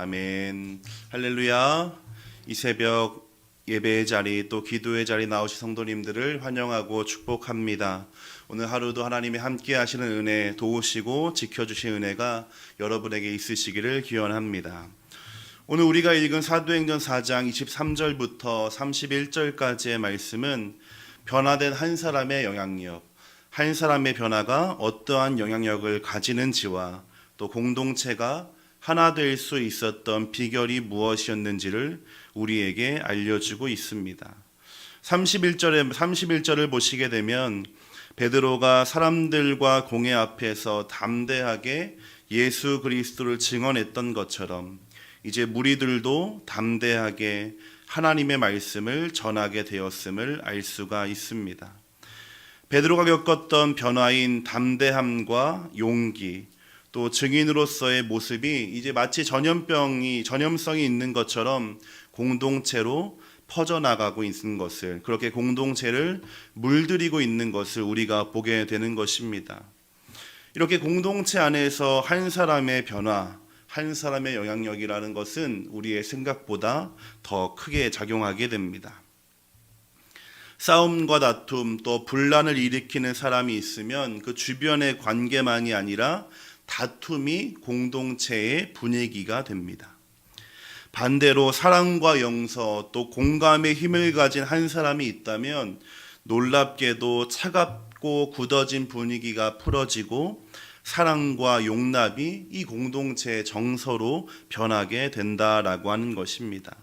아멘. 할렐루야. 이 새벽 예배의 자리 또 기도의 자리 나오신 성도님들을 환영하고 축복합니다. 오늘 하루도 하나님이 함께 하시는 은혜 도우시고 지켜주신 은혜가 여러분에게 있으시기를 기원합니다. 오늘 우리가 읽은 사도행전 4장 23절부터 31절까지의 말씀은 변화된 한 사람의 영향력, 한 사람의 변화가 어떠한 영향력을 가지는지와 또 공동체가 하나 될 수 있었던 비결이 무엇이었는지를 우리에게 알려주고 있습니다. 31절에 31절을 보시게 되면 베드로가 사람들과 공회 앞에서 담대하게 예수 그리스도를 증언했던 것처럼 이제 무리들도 담대하게 하나님의 말씀을 전하게 되었음을 알 수가 있습니다. 베드로가 겪었던 변화인 담대함과 용기, 또 증인으로서의 모습이 이제 마치 전염병이 전염성이 있는 것처럼 공동체로 퍼져나가고 있는 것을 그렇게 공동체를 물들이고 있는 것을 우리가 보게 되는 것입니다. 이렇게 공동체 안에서 한 사람의 변화, 한 사람의 영향력이라는 것은 우리의 생각보다 더 크게 작용하게 됩니다. 싸움과 다툼 또 분란을 일으키는 사람이 있으면 그 주변의 관계만이 아니라 다툼이 공동체의 분위기가 됩니다. 반대로 사랑과 용서 또 공감의 힘을 가진 한 사람이 있다면 놀랍게도 차갑고 굳어진 분위기가 풀어지고 사랑과 용납이 이 공동체의 정서로 변하게 된다라고 하는 것입니다.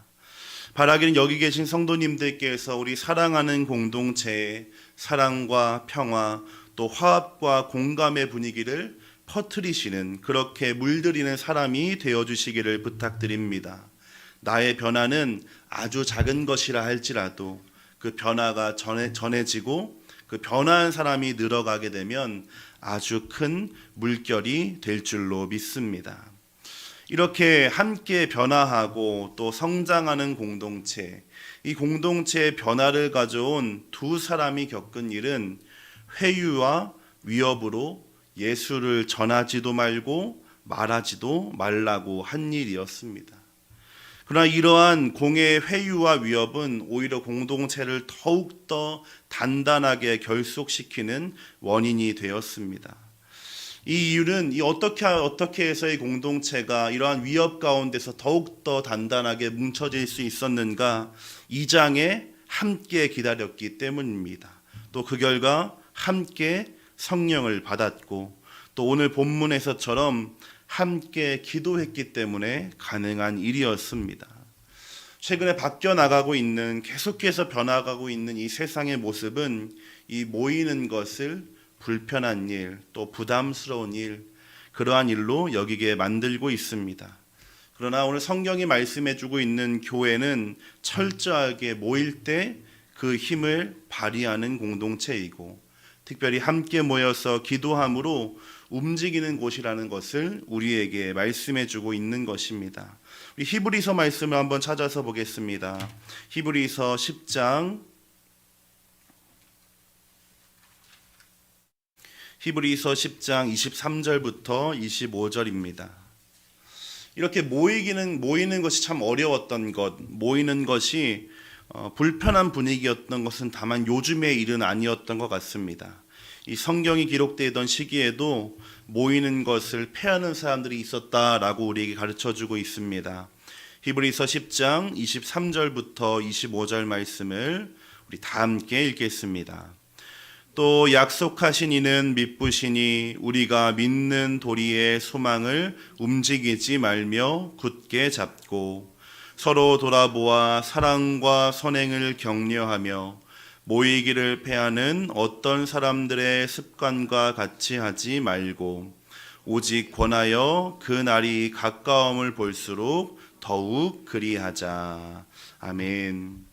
바라기는 여기 계신 성도님들께서 우리 사랑하는 공동체의 사랑과 평화 또 화합과 공감의 분위기를 퍼트리시는 그렇게 물들이는 사람이 되어 주시기를 부탁드립니다. 나의 변화는 아주 작은 것이라 할지라도 그 변화가 전해, 전해지고 그 변화한 사람이 늘어가게 되면 아주 큰 물결이 될 줄로 믿습니다. 이렇게 함께 변화하고 또 성장하는 공동체, 이 공동체의 변화를 가져온 두 사람이 겪은 일은 회유와 위협으로 예수를 전하지도 말고 말하지도 말라고 한 일이었습니다. 그러나 이러한 공의 회유와 위협은 오히려 공동체를 더욱더 단단하게 결속시키는 원인이 되었습니다. 이 이유는 이 어떻게 어떻게 해서 이 공동체가 이러한 위협 가운데서 더욱더 단단하게 뭉쳐질 수 있었는가? 이 장에 함께 기다렸기 때문입니다. 또 그 결과 함께 성령을 받았고 또 오늘 본문에서처럼 함께 기도했기 때문에 가능한 일이었습니다. 최근에 바뀌어 나가고 있는 계속해서 변화가고 있는 이 세상의 모습은 이 모이는 것을 불편한 일, 또 부담스러운 일, 그러한 일로 여기게 만들고 있습니다. 그러나 오늘 성경이 말씀해 주고 있는 교회는 철저하게 모일 때 그 힘을 발휘하는 공동체이고 특별히 함께 모여서 기도함으로 움직이는 곳이라는 것을 우리에게 말씀해 주고 있는 것입니다. 우리 히브리서 말씀을 한번 찾아서 보겠습니다. 히브리서 10장 히브리서 10장 23절부터 25절입니다. 이렇게 모이기는 모이는 것이 참 어려웠던 것, 모이는 것이 어, 불편한 분위기였던 것은 다만 요즘의 일은 아니었던 것 같습니다. 이 성경이 기록되던 시기에도 모이는 것을 패하는 사람들이 있었다라고 우리에게 가르쳐 주고 있습니다. 히브리서 10장 23절부터 25절 말씀을 우리 다 함께 읽겠습니다. 또 약속하신 이는 믿부시니 우리가 믿는 도리의 소망을 움직이지 말며 굳게 잡고 서로 돌아보아 사랑과 선행을 격려하며 모이기를 패하는 어떤 사람들의 습관과 같이 하지 말고 오직 권하여 그 날이 가까움을 볼수록 더욱 그리하자. 아멘.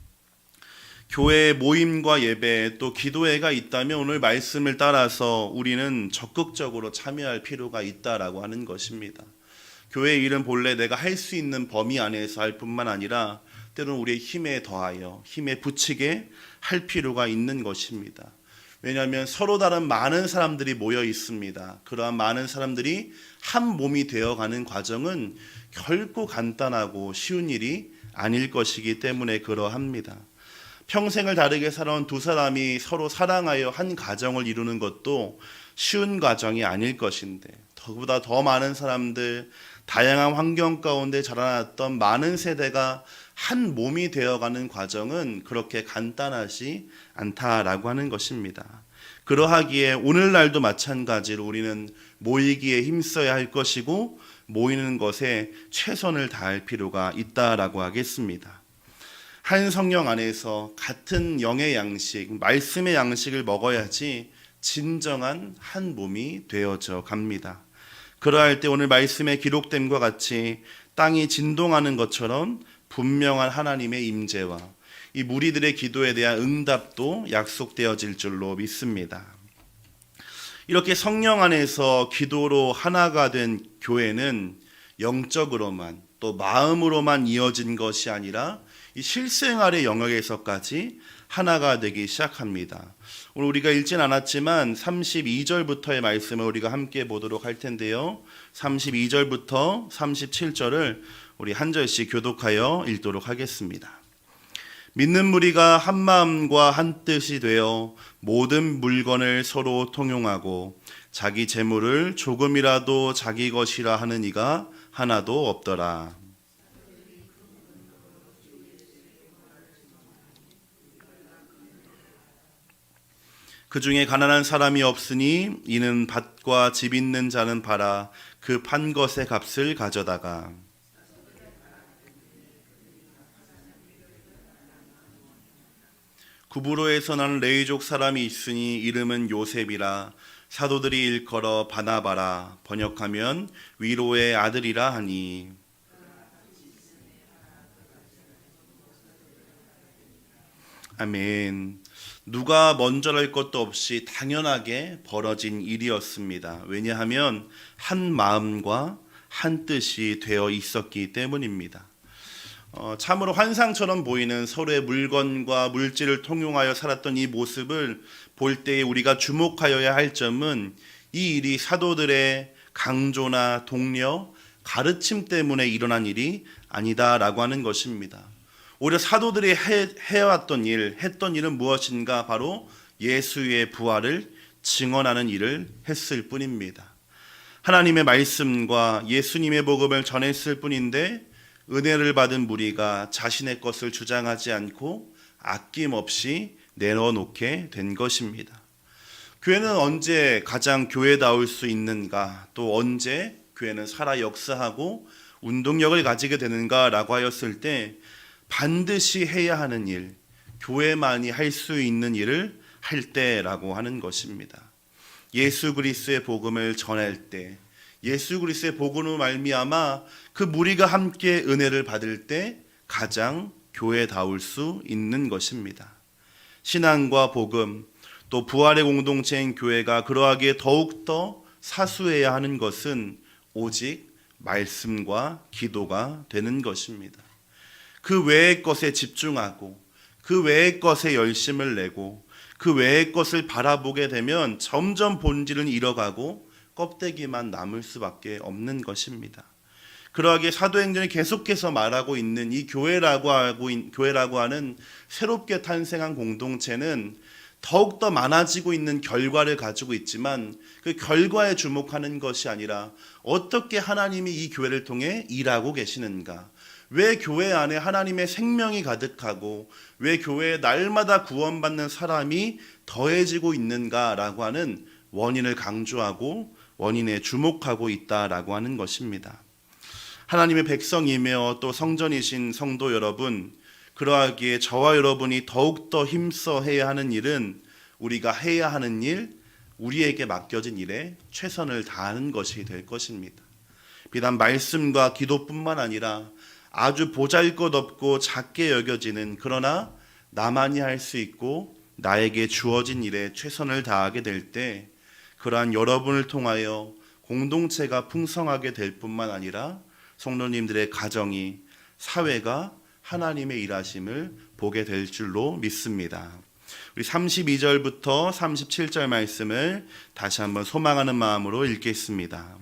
교회 모임과 예배 또 기도회가 있다면 오늘 말씀을 따라서 우리는 적극적으로 참여할 필요가 있다라고 하는 것입니다. 교회 일은 본래 내가 할 수 있는 범위 안에서 할 뿐만 아니라 때로는 우리의 힘에 더하여 힘에 붙이게 할 필요가 있는 것입니다. 왜냐하면 서로 다른 많은 사람들이 모여 있습니다. 그러한 많은 사람들이 한 몸이 되어가는 과정은 결코 간단하고 쉬운 일이 아닐 것이기 때문에 그러합니다. 평생을 다르게 살아온 두 사람이 서로 사랑하여 한 가정을 이루는 것도 쉬운 과정이 아닐 것인데 더보다 더 많은 사람들 다양한 환경 가운데 자라났던 많은 세대가 한 몸이 되어가는 과정은 그렇게 간단하지 않다라고 하는 것입니다. 그러하기에 오늘날도 마찬가지로 우리는 모이기에 힘써야 할 것이고 모이는 것에 최선을 다할 필요가 있다라고 하겠습니다. 한 성령 안에서 같은 영의 양식, 말씀의 양식을 먹어야지 진정한 한 몸이 되어져 갑니다. 그러할 때 오늘 말씀에 기록됨과 같이 땅이 진동하는 것처럼 분명한 하나님의 임재와 이 무리들의 기도에 대한 응답도 약속되어질 줄로 믿습니다. 이렇게 성령 안에서 기도로 하나가 된 교회는 영적으로만 또 마음으로만 이어진 것이 아니라 이 실생활의 영역에서까지 하나가 되기 시작합니다. 오늘 우리가 읽진 않았지만 32절부터의 말씀을 우리가 함께 보도록 할 텐데요. 32절부터 37절을 우리 한 절씩 교독하여 읽도록 하겠습니다. 믿는 무리가 한 마음과 한 뜻이 되어 모든 물건을 서로 통용하고 자기 재물을 조금이라도 자기 것이라 하는 이가 하나도 없더라. 그 중에 가난한 사람이 없으니 이는 밭과 집 있는 자는 봐라 그 판 것의 값을 가져다가 구부로에서 나는 레이족 사람이 있으니 이름은 요셉이라 사도들이 일컬어 바나바라 번역하면 위로의 아들이라 하니 아멘. 누가 먼저랄 것도 없이 당연하게 벌어진 일이었습니다. 왜냐하면 한 마음과 한 뜻이 되어 있었기 때문입니다. 어, 참으로 환상처럼 보이는 서로의 물건과 물질을 통용하여 살았던 이 모습을 볼 때에 우리가 주목하여야 할 점은 이 일이 사도들의 강조나 독려, 가르침 때문에 일어난 일이 아니다라고 하는 것입니다. 오히려 사도들이 해, 해왔던 일, 했던 일은 무엇인가? 바로 예수의 부활을 증언하는 일을 했을 뿐입니다. 하나님의 말씀과 예수님의 복음을 전했을 뿐인데 은혜를 받은 무리가 자신의 것을 주장하지 않고 아낌없이 내려놓게 된 것입니다. 교회는 언제 가장 교회다울 수 있는가? 또 언제 교회는 살아 역사하고 운동력을 가지게 되는가라고 하였을 때 반드시 해야 하는 일, 교회만이 할 수 있는 일을 할 때라고 하는 것입니다. 예수 그리스도의 복음을 전할 때, 예수 그리스도의 복음으로 말미암아 그 무리가 함께 은혜를 받을 때 가장 교회다울 수 있는 것입니다. 신앙과 복음 또 부활의 공동체인 교회가 그러하기에 더욱더 사수해야 하는 것은 오직 말씀과 기도가 되는 것입니다. 그 외의 것에 집중하고 그 외의 것에 열심을 내고 그 외의 것을 바라보게 되면 점점 본질은 잃어가고 껍데기만 남을 수밖에 없는 것입니다. 그러하게 사도행전이 계속해서 말하고 있는 이 교회라고 하고 교회라고 하는 새롭게 탄생한 공동체는 더욱더 많아지고 있는 결과를 가지고 있지만 그 결과에 주목하는 것이 아니라 어떻게 하나님이 이 교회를 통해 일하고 계시는가 왜 교회 안에 하나님의 생명이 가득하고 왜 교회에 날마다 구원받는 사람이 더해지고 있는가라고 하는 원인을 강조하고 원인에 주목하고 있다라고 하는 것입니다. 하나님의 백성이며 또 성전이신 성도 여러분, 그러하기에 저와 여러분이 더욱더 힘써 해야 하는 일은 우리가 해야 하는 일, 우리에게 맡겨진 일에 최선을 다하는 것이 될 것입니다. 비단 말씀과 기도뿐만 아니라 아주 보잘 것 없고 작게 여겨지는 그러나 나만이 할 수 있고 나에게 주어진 일에 최선을 다하게 될 때 그러한 여러분을 통하여 공동체가 풍성하게 될 뿐만 아니라 성도님들의 가정이 사회가 하나님의 일하심을 보게 될 줄로 믿습니다. 우리 32절부터 37절 말씀을 다시 한번 소망하는 마음으로 읽겠습니다.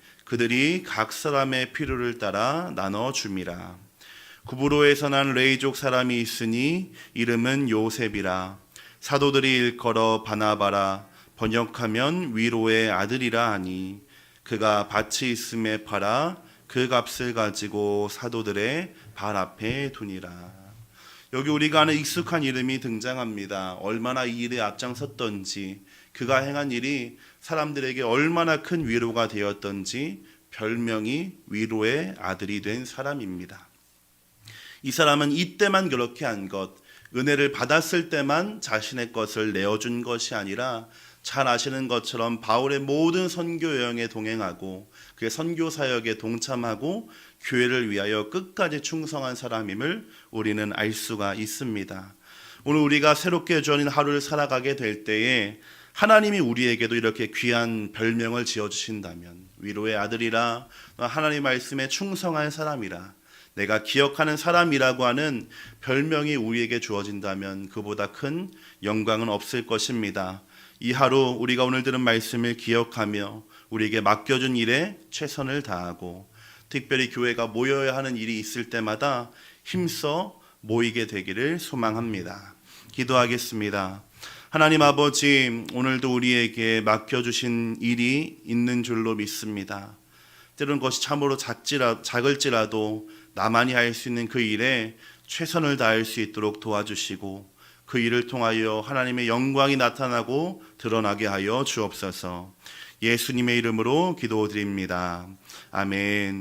그들이 각 사람의 필요를 따라 나눠 줌이라 구브로에서 난 레이족 사람이 있으니 이름은 요셉이라 사도들이 일컬어 바나바라 번역하면 위로의 아들이라 하니 그가 밭이 있음에 팔아 그 값을 가지고 사도들의 발 앞에 두니라. 여기 우리가 아는 익숙한 이름이 등장합니다. 얼마나 이 일에 앞장섰던지, 그가 행한 일이 사람들에게 얼마나 큰 위로가 되었던지 별명이 위로의 아들이 된 사람입니다. 이 사람은 이때만 그렇게 한 것, 은혜를 받았을 때만 자신의 것을 내어준 것이 아니라 잘 아시는 것처럼 바울의 모든 선교 여행에 동행하고 그의 선교 사역에 동참하고 교회를 위하여 끝까지 충성한 사람임을 우리는 알 수가 있습니다. 오늘 우리가 새롭게 주어진 하루를 살아가게 될 때에 하나님이 우리에게도 이렇게 귀한 별명을 지어 주신다면 위로의 아들이라 하나님 말씀에 충성한 사람이라 내가 기억하는 사람이라고 하는 별명이 우리에게 주어진다면 그보다 큰 영광은 없을 것입니다. 이 하루 우리가 오늘 들은 말씀을 기억하며 우리에게 맡겨준 일에 최선을 다하고 특별히 교회가 모여야 하는 일이 있을 때마다 힘써 모이게 되기를 소망합니다. 기도하겠습니다. 하나님 아버지, 오늘도 우리에게 맡겨주신 일이 있는 줄로 믿습니다. 때로는 그것이 참으로 작지라, 작을지라도 나만이 할 수 있는 그 일에 최선을 다할 수 있도록 도와주시고 그 일을 통하여 하나님의 영광이 나타나고 드러나게 하여 주옵소서. 예수님의 이름으로 기도드립니다. 아멘.